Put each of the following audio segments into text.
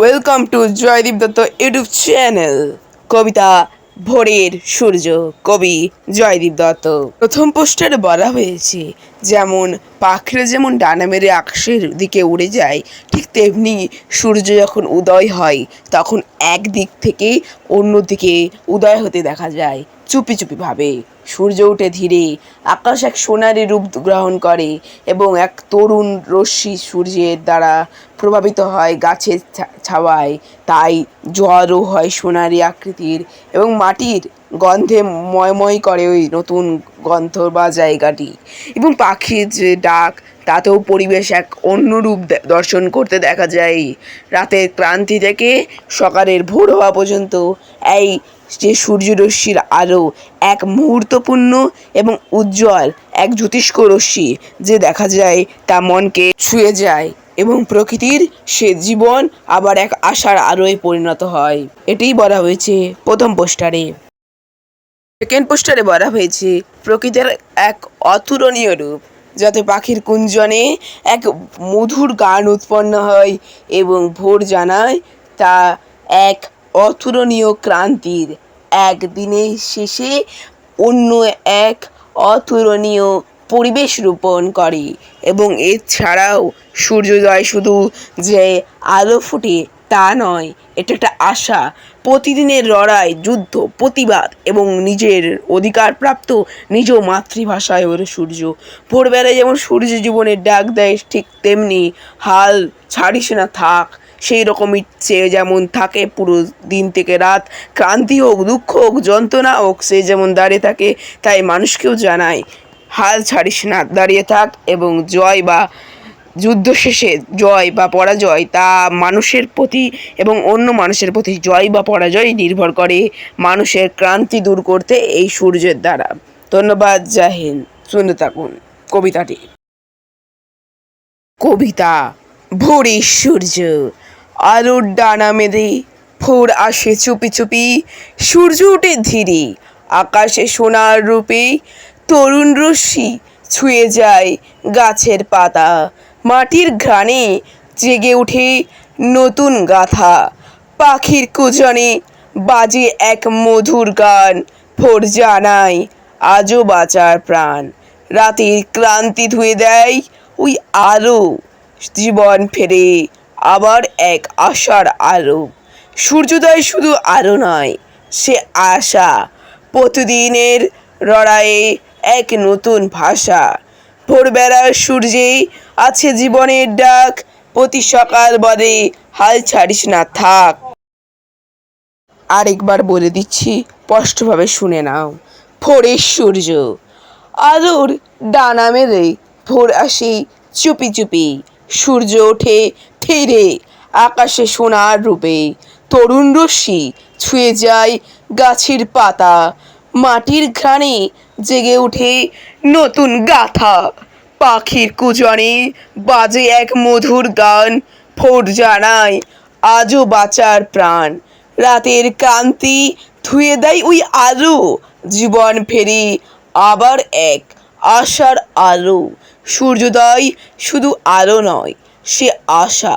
Welcome to Joydeep Dutta YouTube channel কবিতা ভোরের সূর্য, কবি জয়দীপ দত্ত। প্রথম পোস্টারে বলা হয়েছে, যেমন পাখিরা যেমন ডানা মেরে আকাশের দিকে উড়ে যায়, ঠিক তেমনি সূর্য যখন উদয় হয়, তখন এক দিক থেকে অন্য দিকে উদয় হতে দেখা যায়, চুপি চুপি ভাবে। সূর্য উঠে ধীরে, আকাশ এক সোনারি রূপ গ্রহণ করে এবং এক তরুণ রশ্মি সূর্যের দ্বারা প্রভাবিত হয় গাছের ছাওয়ায়। তাই জ্বরও হয় সোনারি আকৃতির এবং মাটির গন্ধে ময়ময় করে ওই নতুন গন্ধ বা জায়গাটি। এবং পাখির যে ডাক তাতেও পরিবেশ এক অন্য রূপ দর্শন করতে দেখা যায়। রাতের ক্রান্তি থেকে সকালের ভোর হওয়া পর্যন্ত এই যে সূর্যরশ্মির আলো এক মুহূর্তপূর্ণ এবং উজ্জ্বল এক জ্যোতিষ্ক রশ্মি যে দেখা যায় তা মনকে ছুঁয়ে যায় এবং প্রকৃতির সে জীবন আবার এক আশার আলোয় পরিণত হয়। এটাই বলা হয়েছে প্রথম পোস্টারে। সেকেন্ড পোস্টারে বলা হয়েছে, প্রকৃতির এক অতুলনীয় রূপ। যাতে পাখির কুঞ্জনে এক মধুর গান উৎপন্ন হয় এবং ভোর জানায় তা এক অতুলনীয় ক্রান্তির। একদিনের শেষে অন্য এক অতুলনীয় পরিবেশ রোপণ করে এবং এছাড়াও সূর্যোদয় শুধু যে আলো ফুটে তা নয়, এটা একটা আশা। প্রতিদিনের লড়াই, যুদ্ধ, প্রতিবাদ এবং নিজের অধিকার প্রাপ্ত নিজ মাতৃভাষায় ওর সূর্য। ভোরবেলায় যেমন সূর্য জীবনের ডাক দেয়, ঠিক তেমনি হাল ছাড়িস না থাক। সেই রকমই সে যেমন থাকে পুরো দিন থেকে রাত। ক্রান্তি হোক, দুঃখ হোক, যন্ত্রণা হোক, সে যেমন দাঁড়িয়ে থাকে, তাই মানুষকেও জানায় হাল ছাড়িস না, দাঁড়িয়ে থাক এবং জয় বা যুদ্ধ শেষে জয় বা পরাজয় তা মানুষের প্রতি এবং অন্য মানুষের প্রতি জয় বা পরাজয় নির্ভর করে মানুষের ক্রান্তি দূর করতে এই সূর্যের দ্বারা। ধন্যবাদ, জয় হিন্দ। শুনতে থাকুন কবিতাটি। কবিতা ভোরের সূর্য, আলোর ডানা মেদে ভোর আসে চুপি চুপি, সূর্য ওঠে ধীরে আকাশে সোনার রূপে, তরুণ রশ্মি ছুঁয়ে যায় গাছের পাতা। মাটির ঘ্রাণে জেগে ওঠে নতুন গাথা। পাখির কুজনে বাজে এক মধুর গান, ভোর জানায় আজও বাঁচার প্রাণ। রাতের ক্লান্তি ধুয়ে দেয় ওই আলো, জীবন ফেরে আবার এক আশার আলো। সূর্যোদয় শুধু আলো নয়, সে আশা প্রতিদিনের লড়াইয়ে এক নতুন ভাষা। ভোরবেলার সূর্যে আছে জীবনের ডাক। প্রতি সকাল বলে হাল ছাড়িস না, থাক। আরেকবার বলে দিচ্ছি, স্পষ্টভাবে শুনে নাও। ভোরের সূর্য। আলোর ডানা মেলে, ভোর আসে চুপি চুপি সূর্য ওঠে ধীরে আকাশে সোনার রূপে। তরুণ রশ্মি ছুঁয়ে যায় গাছের পাতা, মাটির ঘ্রাণে জেগে ওঠে নতুন গাথা। পাখির কুজনে বাজে এক মধুর গান। ভোর জানায় আজও বাঁচার প্রাণ। রাতের কান্তি ধুয়ে দেয় ওই আলো। জীবন ফেরি আবার এক আশার আলো। সূর্যোদয় শুধু আলো নয়, সে আশা।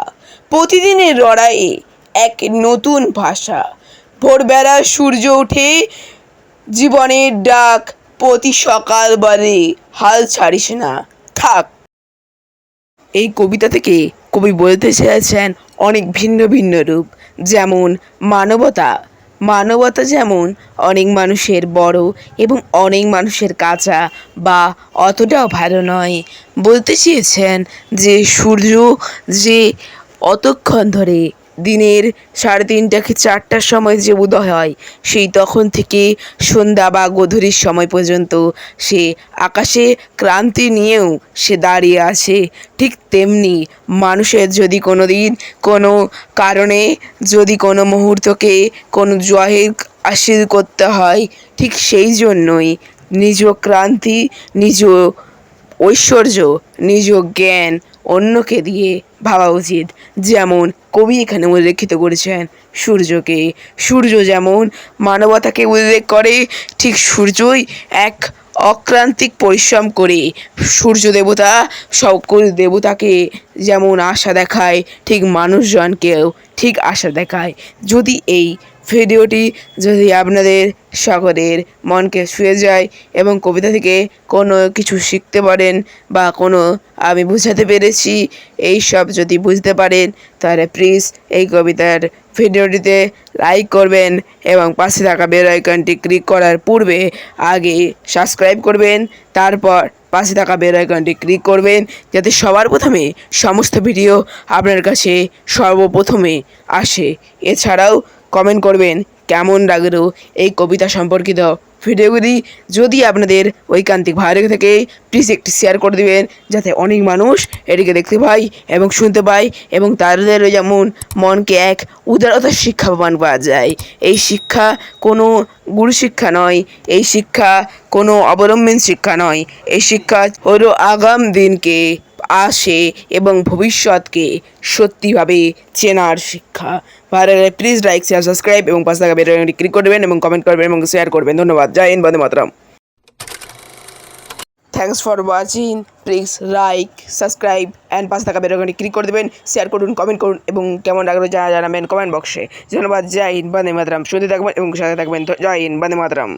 প্রতিদিনের লড়াইয়ে এক নতুন ভাষা। ভোরবেলা সূর্য ওঠে জীবনের ডাক। প্রতি সকাল বলে, হাল ছাড়িস না, থাক। এই কবিতা থেকে কবি বলতে চেয়েছেন অনেক ভিন্ন ভিন্ন রূপ, যেমন মানবতা। মানবতা যেমন অনেক মানুষের বড় এবং অনেক মানুষের কাঁচা বা অতটাও ভালো নয়। বলতে চেয়েছেন যে সূর্য যে অতক্ষণ ধরে দিনের সাড়ে তিনটা কি চারটার সময় যে উদয় হয়, সেই তখন থেকে সন্ধ্যা বা গধূলির সময় পর্যন্ত সে আকাশে ক্রান্তি নিয়েও সে দাঁড়িয়ে আছে। ঠিক তেমনি মানুষের যদি কোনো দিন কোনো কারণে, যদি কোনো মুহূর্তকে কোনো জয়ের হাসিল করতে হয়, ঠিক সেই জন্যই নিজ ক্রান্তি, নিজ ঐশ্বর্য, নিজ জ্ঞান অন্যকে দিয়ে ভাবা উচিত। যেমন কবি এখানে উল্লেখিত করেছেন, সূর্যকে। সূর্য যেমন মানবতাকে উল্লেখ করে, ঠিক সূর্যই এক অক্রান্তিক পরিশ্রম করে। সূর্য দেবতা সকল দেবতাকে যেমন আশা দেখায়, ঠিক মানুষজনকেও ঠিক আশা দেখায়। যদি এই ভিডিওটি যদি আপনাদের সকলের মনকে ছুঁয়ে যায় এবং কবিতা থেকে কোনো কিছু শিখতে পারেন বা কোনো আমি বুঝাতে পেরেছি, এই সব যদি বুঝতে পারেন, তাহলে প্লিজ এই কবিতার ভিডিওটিতে লাইক করবেন এবং পাশে থাকা বেল আইকনটি ক্লিক করার পূর্বে আগে সাবস্ক্রাইব করবেন, তারপর পাশে থাকা বেল আইকনটি ক্লিক করবেন, যাতে সবার প্রথমে সমস্ত ভিডিও আপনার কাছে সর্বপ্রথমে আসে। এছাড়াও কমেন্ট করবেন। কেমন লাগল এই কবিতা সম্পর্কিত ভিডিওগুলি? যদি আপনাদের ঐকান্তিক ভালো লেগে থাকে প্লিজ একটি শেয়ার করে দিবেন, যাতে অনেক মানুষ এটিকে দেখতে পায় এবং শুনতে পায় এবং তাদের যেমন মনকে এক উদারতার শিক্ষা প্রমাণ পাওয়া যায়। এই শিক্ষা কোনো গুরু শিক্ষা নয়, এই শিক্ষা কোনো অবলম্বন শিক্ষা নয়। এই শিক্ষা হলো আগাম দিনকে আসে এবং ভবিষ্যৎকে সত্যিভাবে চেনার শিক্ষা। ভালো লাগলে প্লিজ লাইক শেয়ার সাবস্ক্রাইব এবং পাশে থাকা বেল ক্লিক করবেন এবং কমেন্ট করবেন এবং শেয়ার করবেন। ধন্যবাদ। জয় হিন্দ, বন্দে মাতরম। Thanks for watching please like subscribe and পাশে থাকা বেরোগানটি ক্লিক করে দেবেন। শেয়ার করুন কমেন্ট করুন এবং কেমন লাগল যা জানাবেন কমেন্ট বক্সে ধন্যবাদ। জয় হিন্দ, বন্দে মাতরম। শুনতে থাকবেন এবং সাথে থাকবেন। জয় হিন্দ, বন্দে মাতরম।